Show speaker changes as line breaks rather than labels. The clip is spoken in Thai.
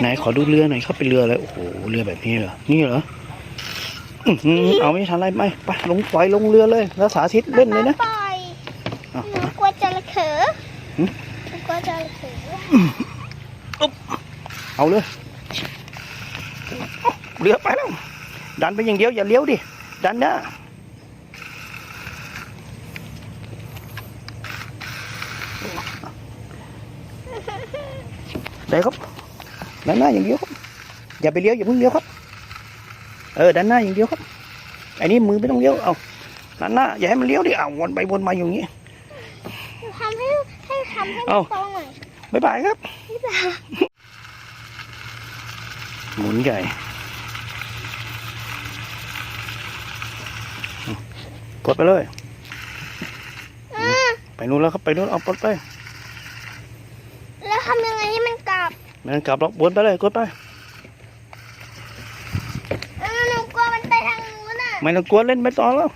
ไหนขอดูเรือหน่อยครับเป็นเรืออะไรโอ้โหเรือแบบนี้เหรอนี่เหรออื้อหือเอาไม่ทันไรไหมไปลงปล่อยลงเรือเลยแล้วสาธิตเล่นเลยนะ
ปล่อย
เอา
หนูกลัวจระเข้
หึ
หนูกลัวจระเข้
เอาเลยเรือไปแล้วดันไปอย่างเดียวอย่าเลี้ยวดิดันหน้าได้ครับ ดันหน้าอย่างเดียวครับ อย่าไปเลี้ยวอย่าเพิ่งเลี้ยวครับ เออดันหน้าอย่างเดียวครับไอ้นี่มือไม่ต้องเลี้ยวเอาดันหน้าอย่าให้มันเลี้ยวดิเอาวนไปวนมาอย่างนี้
หนูทำให้ให้ทำให้
เอ้า
มันตรงหน่อย
บ๊ายบายครับ
พี่จ๋า
หมุนใหญ่กดไปเลย
อืม
ไปนู้นแล้วครับไปนู้นเอากดไป
แล้วทำยังไงให้มันกลับ
ไม่ต้องกลับหรอกวนไปเลยกดไป
เออหนูกลัวมันไปทางนู้นอะ
ไม่ต้องกลัวเล่นไปต่อแล้ว